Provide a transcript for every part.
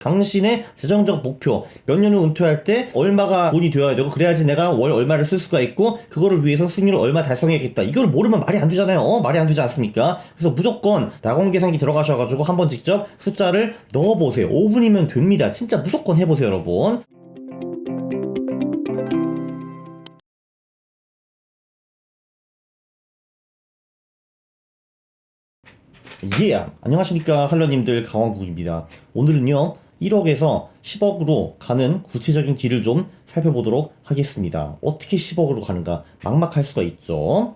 당신의 재정적 목표 몇 년 후 은퇴할 때 얼마가 돈이 되어야 되고 그래야지 내가 월 얼마를 쓸 수가 있고 그거를 위해서 승률을 얼마 달성해야겠다 이걸 모르면 말이 안 되잖아요 어? 말이 안 되지 않습니까 그래서 무조건 낙원 계산기 들어가셔가지고 한번 직접 숫자를 넣어보세요 5분이면 됩니다 진짜 무조건 해보세요 여러분 예! 안녕하십니까 할러님들 강원국입니다. 오늘은요 1억에서 10억으로 가는 구체적인 길을 좀 살펴보도록 하겠습니다. 어떻게 10억으로 가는가 막막할 수가 있죠.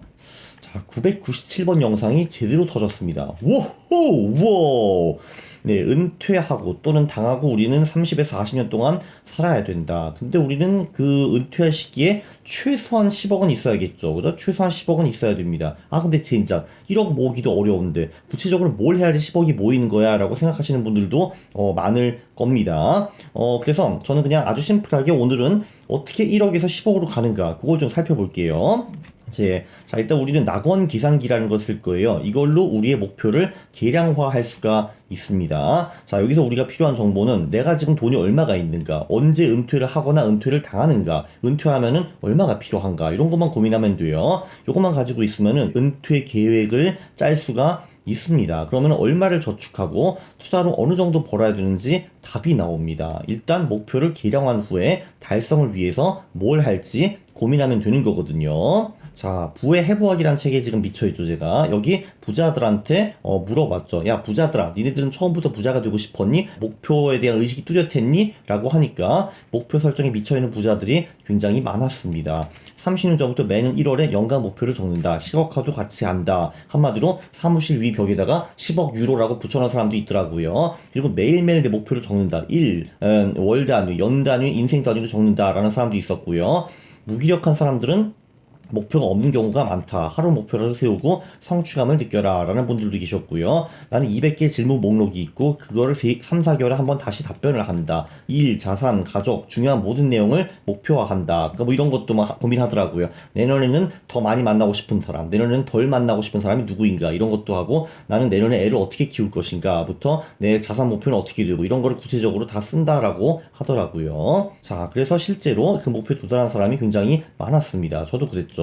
자 997번 영상이 제대로 터졌습니다. 워호! 워! 네, 은퇴하고 또는 당하고 우리는 30에서 40년 동안 살아야 된다. 근데 우리는 그 은퇴할 시기에 최소한 10억은 있어야겠죠. 그죠? 최소한 10억은 있어야 됩니다. 아, 근데 진짜 1억 모으기도 어려운데 구체적으로 뭘 해야지 10억이 모이는 거야? 라고 생각하시는 분들도 어, 많을 겁니다. 어, 그래서 저는 그냥 아주 심플하게 오늘은 어떻게 1억에서 10억으로 가는가 그걸 좀 살펴볼게요. 이제 자 일단 우리는 낙원 계산기라는 걸 쓸 거예요. 이걸로 우리의 목표를 계량화할 수가 있습니다. 자 여기서 우리가 필요한 정보는 내가 지금 돈이 얼마가 있는가, 언제 은퇴를 하거나 은퇴를 당하는가, 은퇴하면은 얼마가 필요한가 이런 것만 고민하면 돼요. 이것만 가지고 있으면은 은퇴 계획을 짤 수가 있습니다. 그러면 얼마를 저축하고 투자로 어느 정도 벌어야 되는지 답이 나옵니다. 일단 목표를 계량한 후에 달성을 위해서 뭘 할지 고민하면 되는 거거든요. 자, 부의 해부학이란 책에 지금 미쳐있죠, 제가. 여기 부자들한테 어, 물어봤죠. 야, 부자들아, 니네들은 처음부터 부자가 되고 싶었니? 목표에 대한 의식이 뚜렷했니? 라고 하니까 목표 설정에 미쳐있는 부자들이 굉장히 많았습니다. 30년 전부터 매년 1월에 연간 목표를 적는다. 10억화도 같이 한다. 한마디로 사무실 위 벽에다가 10억 유로라고 붙여놓은 사람도 있더라고요. 그리고 매일매일 내 목표를 적는다. 1, 음, 월 단위, 연 단위, 인생 단위로 적는다라는 사람도 있었고요. 무기력한 사람들은 목표가 없는 경우가 많다. 하루 목표를 세우고 성취감을 느껴라. 라는 분들도 계셨고요. 나는 200개 질문 목록이 있고, 그거를 3, 4개월에 한 번 다시 답변을 한다. 일, 자산, 가족, 중요한 모든 내용을 목표화한다. 그러니까 뭐 이런 것도 막 고민하더라고요. 내년에는 더 많이 만나고 싶은 사람, 내년에는 덜 만나고 싶은 사람이 누구인가. 이런 것도 하고, 나는 내년에 애를 어떻게 키울 것인가. 부터 내 자산 목표는 어떻게 되고, 이런 거를 구체적으로 다 쓴다라고 하더라고요. 자, 그래서 실제로 그 목표에 도달한 사람이 굉장히 많았습니다. 저도 그랬죠.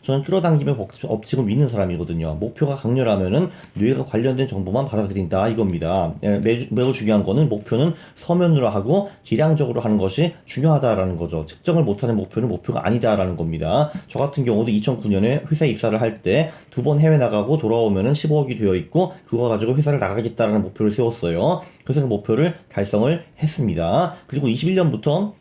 저는 끌어당기면 법칙을 믿는 사람이거든요. 목표가 강렬하면은 뇌가 관련된 정보만 받아들인다 이겁니다. 예, 매주, 매우 중요한 거는 목표는 서면으로 하고 기량적으로 하는 것이 중요하다라는 거죠. 측정을 못하는 목표는 목표가 아니다라는 겁니다. 저 같은 경우도 2009년에 회사 입사를 할 때 두 번 해외 나가고 돌아오면은 15억이 되어 있고 그거 가지고 회사를 나가겠다라는 목표를 세웠어요. 그래서 그 목표를 달성을 했습니다. 그리고 21년부터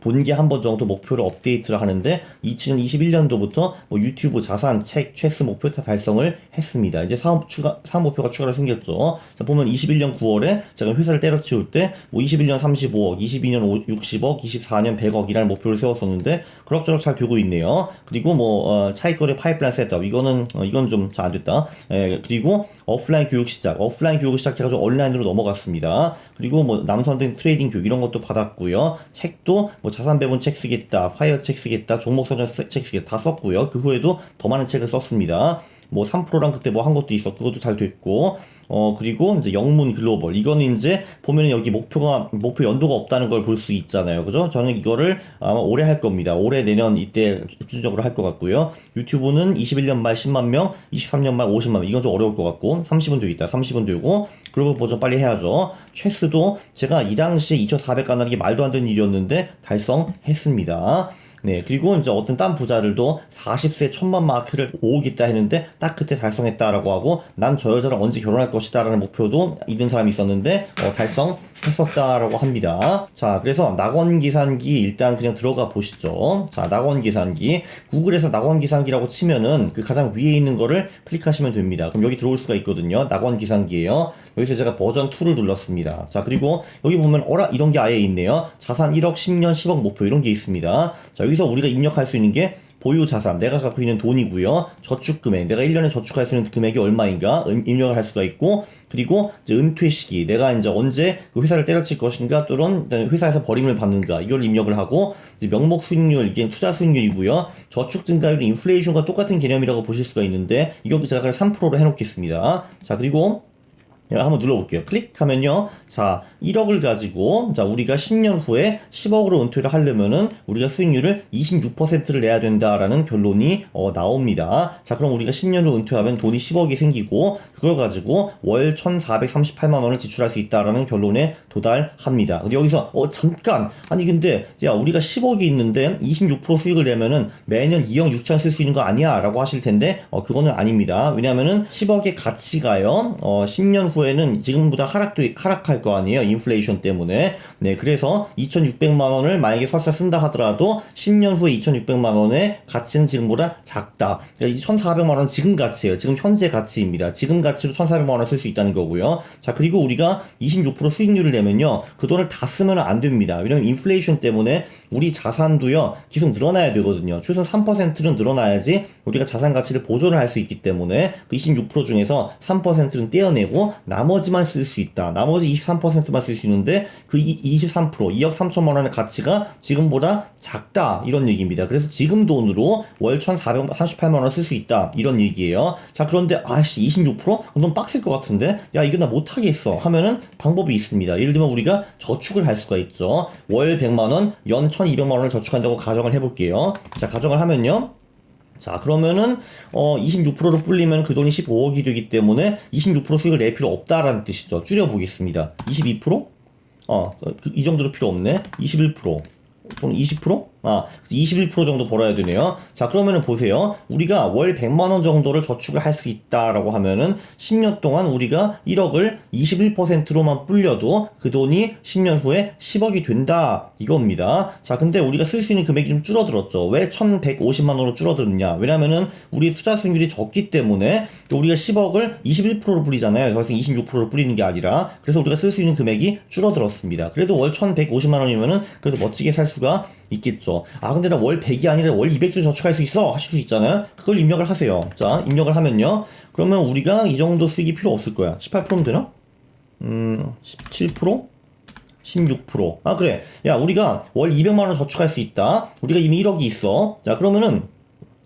분기 한 번 정도 목표를 업데이트를 하는데 2021년도부터 뭐 유튜브 자산, 책, 최스 목표 다 달성을 했습니다. 이제 사업 추가 사업 목표가 추가로 생겼죠. 자 보면 21년 9월에 제가 회사를 때려치울 때 뭐 21년 35억, 22년 60억, 24년 100억이라는 목표를 세웠었는데 그럭저럭 잘 되고 있네요. 그리고 뭐 어, 차익거래 파이프라인 셋업 이거는 어, 이건 좀 잘 안 됐다. 예, 그리고 오프라인 교육 시작, 오프라인 교육 시작해가지고 온라인으로 넘어갔습니다. 그리고 뭐 남선된 트레이딩 교육 이런 것도 받았고요. 책도 뭐 자산 배분 책 쓰겠다, 파이어 책 쓰겠다, 종목 선정 책 쓰겠다 다 썼고요. 그 후에도 더 많은 책을 썼습니다. 뭐 3%랑 그때 뭐 한 것도 있어. 그것도 잘 됐고. 어, 그리고 이제 영문 글로벌. 이거는 이제 보면은 여기 목표가, 목표 연도가 없다는 걸 볼 수 있잖아요. 그죠? 저는 이거를 아마 올해 할 겁니다. 올해 내년 이때 집중적으로 할 것 같고요. 유튜브는 21년 말 10만 명, 23년 말 50만 명. 이건 좀 어려울 것 같고. 30은 되겠다. 30은 되고. 글로벌 버전 빨리 해야죠. 최스도 제가 이 당시에 2,400 가는 게 말도 안 되는 일이었는데 달성했습니다. 네, 그리고 이제 어떤 딴 부자들도 40세 천만 마크를 오겠다 했는데 딱 그때 달성했다라고 하고 난 저 여자랑 언제 결혼할 것이다라는 목표도 있는 사람이 있었는데 어, 달성 했었다라고 합니다. 자, 그래서 낙원 계산기 일단 그냥 들어가 보시죠. 자, 낙원 계산기 구글에서 낙원 계산기라고 치면은 그 가장 위에 있는 거를 클릭하시면 됩니다. 그럼 여기 들어올 수가 있거든요. 낙원 계산기예요. 여기서 제가 버전 2를 눌렀습니다. 자, 그리고 여기 보면 어라 이런 게 아예 있네요. 자산 1억 10년 10억 목표 이런 게 있습니다. 자, 여기서 우리가 입력할 수 있는 게 보유 자산, 내가 갖고 있는 돈이고요. 저축 금액, 내가 1년에 저축할 수 있는 금액이 얼마인가 음, 입력을 할 수가 있고, 그리고 이제 은퇴 시기, 내가 이제 언제 그 회사를 때려칠 것인가 또는 회사에서 버림을 받는가 이걸 입력을 하고, 이제 명목 수익률 이게 투자 수익률이고요. 저축 증가율 인플레이션과 똑같은 개념이라고 보실 수가 있는데, 이거 제가 그냥 3%로 해놓겠습니다. 자 그리고 예, 한번 눌러볼게요. 클릭하면요. 자, 1억을 가지고, 자, 우리가 10년 후에 10억으로 은퇴를 하려면은 우리가 수익률을 26%를 내야 된다라는 결론이 어, 나옵니다. 자, 그럼 우리가 10년 후 은퇴하면 돈이 10억이 생기고, 그걸 가지고 월 1,438만 원을 지출할 수 있다라는 결론에 도달합니다. 근데 여기서, 어, 잠깐! 아니, 근데, 야, 우리가 10억이 있는데 26% 수익을 내면은 매년 2억 6천 쓸 수 있는 거 아니야? 라고 하실 텐데, 어, 그거는 아닙니다. 왜냐면은 10억의 가치가요, 어, 10년 후 에는 지금보다 하락도, 하락할 거 아니에요? 인플레이션 때문에. 네, 그래서 2,600만 원을 만약에 설사 쓴다 하더라도 10년 후에 2,600만 원의 가치는 지금보다 작다. 그러니까 1,400만 원 지금 가치예요. 지금 현재 가치입니다. 지금 가치로 1,400만 원을 쓸 수 있다는 거고요. 자, 그리고 우리가 26% 수익률을 내면요. 그 돈을 다 쓰면 안 됩니다. 왜냐면 인플레이션 때문에 우리 자산도요. 계속 늘어나야 되거든요. 최소 3%는 늘어나야지 우리가 자산 가치를 보존을 할 수 있기 때문에 그 26% 중에서 3%는 떼어내고 나머지만 쓸 수 있다. 나머지 23%만 쓸 수 있는데 그 23% 2억 3천만 원의 가치가 지금보다 작다 이런 얘기입니다. 그래서 지금 돈으로 월 1,438만 원 쓸 수 있다 이런 얘기예요. 자 그런데 아씨 26%? 너무 빡셀 것 같은데 야 이거 나 못 하겠어 하면은 방법이 있습니다. 예를 들면 우리가 저축을 할 수가 있죠. 월 100만 원, 연 1,200만 원을 저축한다고 가정을 해 볼게요. 자 가정을 하면요. 자, 그러면은, 어, 26%로 불리면 그 돈이 15억이 되기 때문에 26% 수익을 낼 필요 없다라는 뜻이죠. 줄여 보겠습니다. 22%? 어, 그, 이 정도로 필요 없네. 21%. 또는 20%? 아, 21% 정도 벌어야 되네요. 자, 그러면은 보세요. 우리가 월 100만원 정도를 저축을 할 수 있다라고 하면은 10년 동안 우리가 1억을 21%로만 불려도 그 돈이 10년 후에 10억이 된다. 이겁니다. 자, 근데 우리가 쓸 수 있는 금액이 좀 줄어들었죠. 왜 1150만원으로 줄어들었냐? 왜냐면은 우리 투자 수익률이 적기 때문에 우리가 10억을 21%로 불리잖아요. 그래서 26%로 불리는 게 아니라. 그래서 우리가 쓸 수 있는 금액이 줄어들었습니다. 그래도 월 1150만원이면은 그래도 멋지게 살 수가 있겠죠. 아, 근데 나 월 100이 아니라 월 200도 저축할 수 있어. 하실 수 있잖아요. 그걸 입력을 하세요. 자, 입력을 하면요. 그러면 우리가 이 정도 수익이 필요 없을 거야. 18%면 되나? 음, 17%? 16%. 아, 그래. 야, 우리가 월 200만원 저축할 수 있다. 우리가 이미 1억이 있어. 자, 그러면은,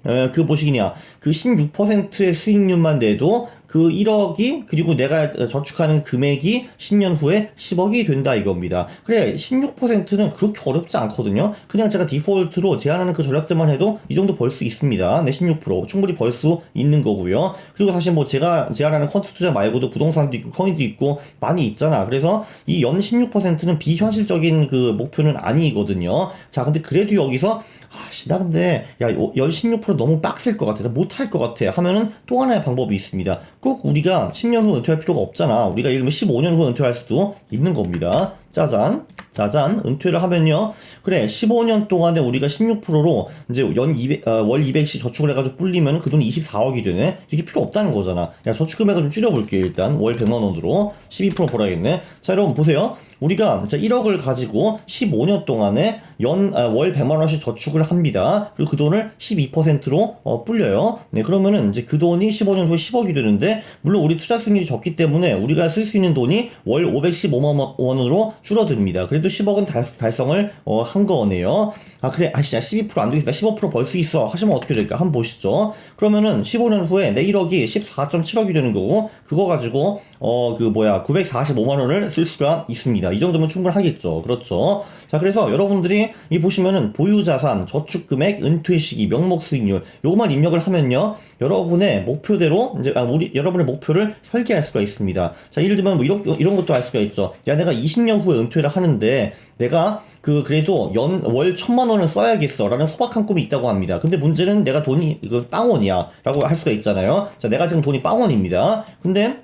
에, 그 뭐시기냐. 그 16%의 수익률만 내도 그 1억이 그리고 내가 저축하는 금액이 10년 후에 10억이 된다 이겁니다. 그래 16%는 그렇게 어렵지 않거든요. 그냥 제가 디폴트로 제한하는 그 전략들만 해도 이 정도 벌 수 있습니다. 네, 16% 충분히 벌 수 있는 거고요. 그리고 사실 뭐 제가 제한하는 퀀트 투자 말고도 부동산도 있고 코인도 있고 많이 있잖아. 그래서 이 연 16%는 비현실적인 그 목표는 아니거든요. 자, 근데 그래도 여기서 아씨 나 근데 야연 16% 너무 빡셀 것 같아. 못할 것 같아. 하면은 또 하나의 방법이 있습니다. 꼭 우리가 10년 후 은퇴할 필요가 없잖아. 우리가 예를 들면 15년 후 은퇴할 수도 있는 겁니다. 짜잔, 짜잔, 은퇴를 하면요. 그래, 15년 동안에 우리가 16%로 이제 연 200, 어, 월 200씩 저축을 해가지고 불리면 그 돈이 24억이 되네? 이게 필요 없다는 거잖아. 야, 저축 금액을 좀 줄여볼게요, 일단. 월 100만 원으로. 12% 벌어야겠네. 자, 여러분, 보세요. 우리가 자, 1억을 가지고 15년 동안에 연, 아, 월 100만 원씩 저축을 합니다. 그리고 그 돈을 12%로 어, 불려요. 네, 그러면은 이제 그 돈이 15년 후에 10억이 되는데, 물론 우리 투자 수익률이 적기 때문에 우리가 쓸 수 있는 돈이 월 515만 원으로 줄어듭니다. 그래도 10억은 달, 달성을 어, 한 거네요. 아 그래 아시자 12%안 되겠다 15%벌 수 있어 하시면 어떻게 될까 한번 보시죠. 그러면은 15년 후에 내 1억이 14.7억이 되는 거고 그거 가지고 어 그 뭐야 945만 원을 쓸 수가 있습니다. 이 정도면 충분하겠죠. 그렇죠. 자 그래서 여러분들이 이 보시면은 보유자산, 저축금액, 은퇴 시기, 명목 수익률 요것만 입력을 하면요 여러분의 목표대로 이제 아, 우리 여러분의 목표를 설계할 수가 있습니다. 자 예를 들면 뭐 이런 이런 것도 알 수가 있죠. 야 내가 20년 후에 은퇴를 하는데 내가 그 그래도 연 월 천만 원을 써야겠어라는 소박한 꿈이 있다고 합니다. 근데 문제는 내가 돈이 이거 빵원이야라고 할 수가 있잖아요. 자 내가 지금 돈이 빵원입니다. 근데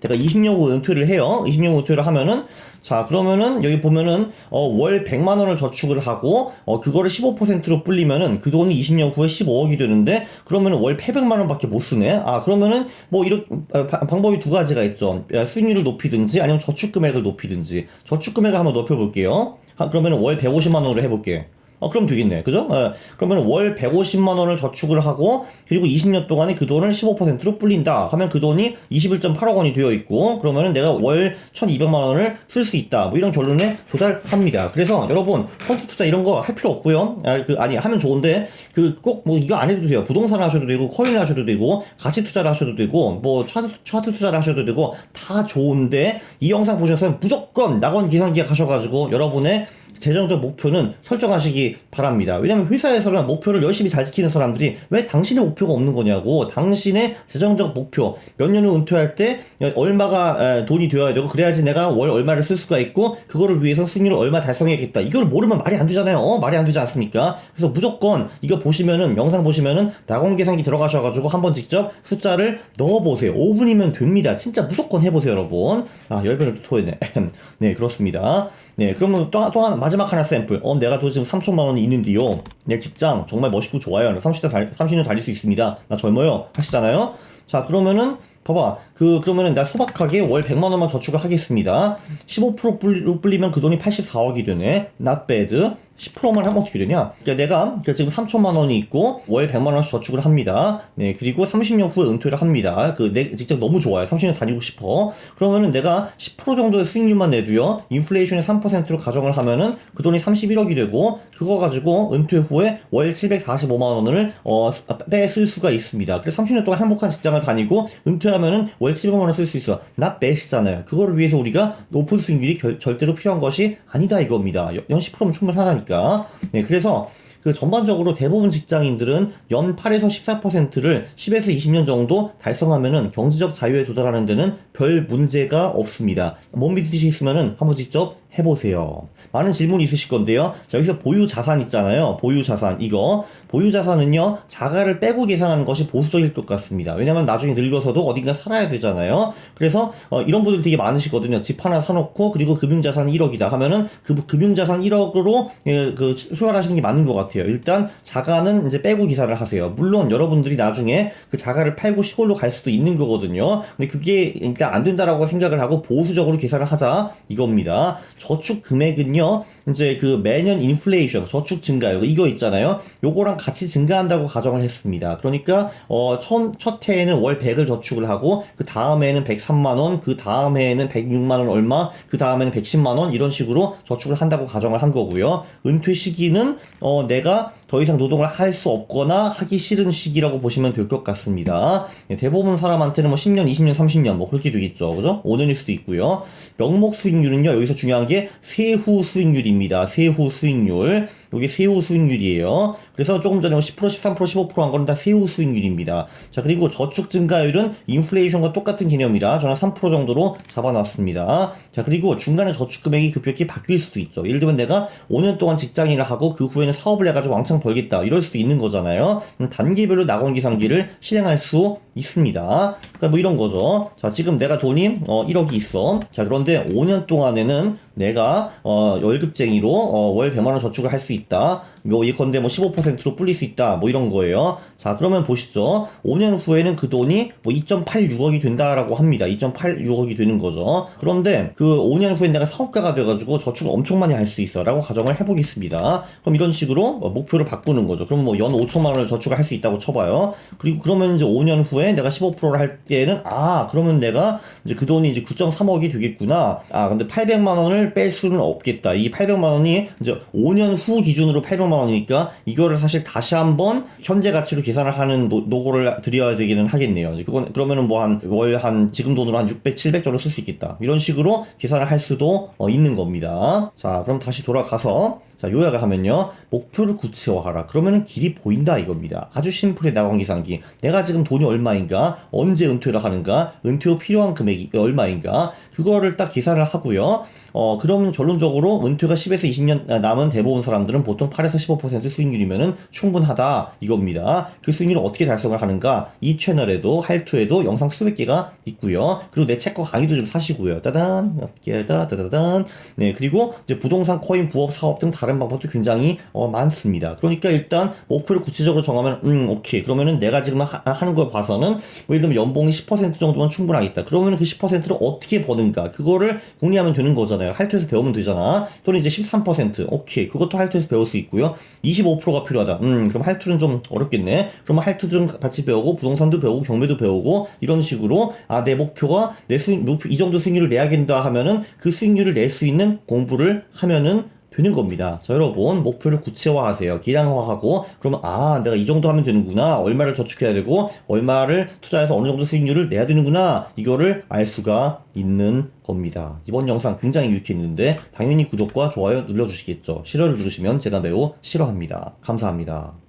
내가 20년 후 은퇴를 해요. 20년 후 은퇴를 하면은 자 그러면은 여기 보면은 어, 월 100만 원을 저축을 하고 어, 그거를 15%로 불리면은 그 돈이 20년 후에 15억이 되는데 그러면은 월 800만 원밖에 못 쓰네. 아 그러면은 뭐 이런 어, 바- 방법이 두 가지가 있죠. 야, 수익률을 높이든지 아니면 저축 금액을 높이든지 저축 금액을 한번 높여 볼게요. 아, 그러면은 월 150만 원으로 해 볼게. 어, 그럼 되겠네. 그죠? 예. 그러면 월 150만 원을 저축을 하고, 그리고 20년 동안에 그 돈을 15%로 불린다. 하면 그 돈이 21.8억 원이 되어 있고, 그러면은 내가 월 1200만 원을 쓸 수 있다. 뭐 이런 결론에 도달합니다. 그래서 여러분, 펀드 투자 이런 거 할 필요 없고요. 아, 그, 아니, 하면 좋은데, 그 꼭 뭐 이거 안 해도 돼요. 부동산 하셔도 되고, 코인 하셔도 되고, 가치 투자를 하셔도 되고, 뭐 차트, 차트 투자를 하셔도 되고, 다 좋은데, 이 영상 보셔서 무조건 낙원 계산기에 가셔가지고, 여러분의 재정적 목표는 설정하시기 바랍니다. 왜냐면 회사에서는 목표를 열심히 잘 지키는 사람들이 왜 당신의 목표가 없는 거냐고 당신의 재정적 목표 몇 년 후 은퇴할 때 얼마가 에, 돈이 되어야 되고 그래야지 내가 월 얼마를 쓸 수가 있고 그거를 위해서 수익률을 얼마 달성해야겠다. 이걸 모르면 말이 안 되잖아요. 어? 말이 안 되지 않습니까? 그래서 무조건 이거 보시면은 영상 보시면은 낙원 계산기 들어가셔가지고 한번 직접 숫자를 넣어보세요. 5분이면 됩니다. 진짜 무조건 해보세요, 여러분. 아 열변을 또 토했네. 네 그렇습니다. 네 그러면 또, 또 하나 마지막 하나 샘플. 어, 내가 돈 지금 3천만 원이 있는데요. 내 직장 정말 멋있고 좋아요. 30년, 달, 30년 달릴 수 있습니다. 나 젊어요. 하시잖아요. 자, 그러면은 봐봐. 그, 그러면은 나 소박하게 월 100만 원만 저축을 하겠습니다. 15%로 불리면 그 돈이 84억이 되네. not bad. 10%만 하면 어떻게 되냐? 그러니까 내가 그러니까 지금 3천만 원이 있고 월 100만 원씩 저축을 합니다. 네, 그리고 30년 후에 은퇴를 합니다. 그 내 직장 너무 좋아요. 30년 다니고 싶어. 그러면은 내가 10% 정도의 수익률만 내도요. 인플레이션의 3%로 가정을 하면은 그 돈이 31억이 되고 그거 가지고 은퇴 후에 월 745만 원을 어, 빼 쓸 수가 있습니다. 그래서 30년 동안 행복한 직장을 다니고 은퇴하면은 월 700만 원 쓸 수 있어. not bad이잖아요. 그거를 위해서 우리가 높은 수익률이 결, 절대로 필요한 것이 아니다 이겁니다. 연 10%면 충분하다니까. 네, 그래서 그 전반적으로 대부분 직장인들은 연 8에서 14%를 10에서 20년 정도 달성하면은 경제적 자유에 도달하는 데는 별 문제가 없습니다. 못 믿으시겠으면은 한번 직접 해보세요. 많은 질문이 있으실 건데요. 자, 여기서 보유 자산 있잖아요. 보유 자산. 이거. 보유 자산은요, 자가를 빼고 계산하는 것이 보수적일 것 같습니다. 왜냐면 나중에 늙어서도 어딘가 살아야 되잖아요. 그래서, 어, 이런 분들 되게 많으시거든요. 집 하나 사놓고, 그리고 금융자산 1억이다 하면은, 그 금융자산 1억으로, 예, 그, 출발하시는 게 맞는 것 같아요. 일단, 자가는 이제 빼고 계산을 하세요. 물론, 여러분들이 나중에 그 자가를 팔고 시골로 갈 수도 있는 거거든요. 근데 그게 일단 안 된다라고 생각을 하고 보수적으로 계산을 하자. 이겁니다. 저축 금액은요, 이제 그 매년 인플레이션, 저축 증가요. 이거 있잖아요. 요거랑 같이 증가한다고 가정을 했습니다. 그러니까, 어, 첫, 첫 해에는 월 100을 저축을 하고, 그 다음에는 103만원, 그 다음 해에는 106만원 얼마, 그 다음에는 110만원, 이런 식으로 저축을 한다고 가정을 한 거고요. 은퇴 시기는, 어, 내가 더 이상 노동을 할 수 없거나 하기 싫은 시기라고 보시면 될 것 같습니다. 네, 대부분 사람한테는 뭐 10년, 20년, 30년 뭐 그렇게 되겠죠. 그죠? 5년일 수도 있고요. 명목 수익률은요, 여기서 중요한 게 세후 수익률입니다. 세후 수익률. 여기 세후 수익률이에요. 그래서 조금 전에 10%, 13%, 15%한 거는 다 세후 수익률입니다. 자, 그리고 저축 증가율은 인플레이션과 똑같은 개념이라 저는 3% 정도로 잡아놨습니다. 자, 그리고 중간에 저축 금액이 급격히 바뀔 수도 있죠. 예를 들면 내가 5년 동안 직장인을 하고 그 후에는 사업을 해가지고 왕창 벌겠다. 이럴 수도 있는 거잖아요. 단계별로 낙원 계산기를 실행할 수 있습니다. 그러니까 뭐 이런 거죠. 자, 지금 내가 돈이 어, 1억이 있어. 자, 그런데 5년 동안에는 내가 어, 월급쟁이로 어, 월 100만 원 저축을 할 수 있다. 뭐 예컨대 뭐 15%로 불릴 수 있다. 뭐 이런 거예요. 자, 그러면 보시죠. 5년 후에는 그 돈이 뭐 2.86억이 된다라고 합니다. 2.86억이 되는 거죠. 그런데 그 5년 후에 내가 사업가가 돼 가지고 저축을 엄청 많이 할 수 있어라고 가정을 해 보겠습니다. 그럼 이런 식으로 뭐 목표를 바꾸는 거죠. 그러면 뭐연 5천만 원을 저축을 할 수 있다고 쳐 봐요. 그리고 그러면 이제 5년 후에 내가 15%를 할 때는 아, 그러면 내가 이제 그 돈이 이제 9.3억이 되겠구나. 아, 근데 800만 원을 뺄 수는 없겠다. 이 800만 원이 이제 5년 후 기준으로 800만 원이니까 이거를 사실 다시 한번 현재 가치로 계산을 하는 노, 노고를 드려야 되기는 하겠네요. 그건 그러면은 뭐 한월한 지금 돈으로 한 600, 700 정도 쓸 수 있겠다. 이런 식으로 계산을 할 수도 어, 있는 겁니다. 자, 그럼 다시 돌아가서 자, 요약을 하면요. 목표를 구체화하라. 그러면은 길이 보인다 이겁니다. 아주 심플해 나온 계산기. 내가 지금 돈이 얼마인가? 언제 은퇴를 하는가? 은퇴 후 필요한 금액이 얼마인가? 그거를 딱 계산을 하고요. 어, 그러면 결론적으로 은퇴가 10에서 20년 남은 대부분 사람들은 보통 8에서 15% 수익률이면은 충분하다 이겁니다. 그 수익률을 어떻게 달성을 하는가? 이 채널에도 할투에도 영상 수백 개가 있고요. 그리고 내 책과 강의도 좀 사시고요. 따단, 따다, 따다단. 네, 그리고 이제 부동산, 코인, 부업, 사업 등 다른 방법도 굉장히 어, 많습니다. 그러니까 일단 목표를 구체적으로 정하면 음, 오케이. 그러면은 내가 지금 하, 하는 걸 봐서는 뭐 예를 들면 연봉이 10% 정도면 충분하겠다. 그러면은 그 10%를 어떻게 버는가? 그거를 궁리하면 되는 거잖아요. 할투에서 배우면 되잖아. 또는 이제 13% 오케이 그것도 할투에서 배울 수 있고요. 25%가 필요하다. 음 그럼 할투는 좀 어렵겠네. 그러면 할투 좀 같이 배우고 부동산도 배우고 경매도 배우고 이런 식으로 아 내 목표가 내 수익 목표 이 정도 수익률을 내야 된다 하면은 그 수익률을 낼 수 있는 공부를 하면은 되는 겁니다. 자, 여러분, 목표를 구체화하세요. 기량화하고, 그러면, 아, 내가 이 정도 하면 되는구나. 얼마를 저축해야 되고, 얼마를 투자해서 어느 정도 수익률을 내야 되는구나. 이거를 알 수가 있는 겁니다. 이번 영상 굉장히 유익했는데, 당연히 구독과 좋아요 눌러주시겠죠. 싫어를 누르시면 제가 매우 싫어합니다. 감사합니다.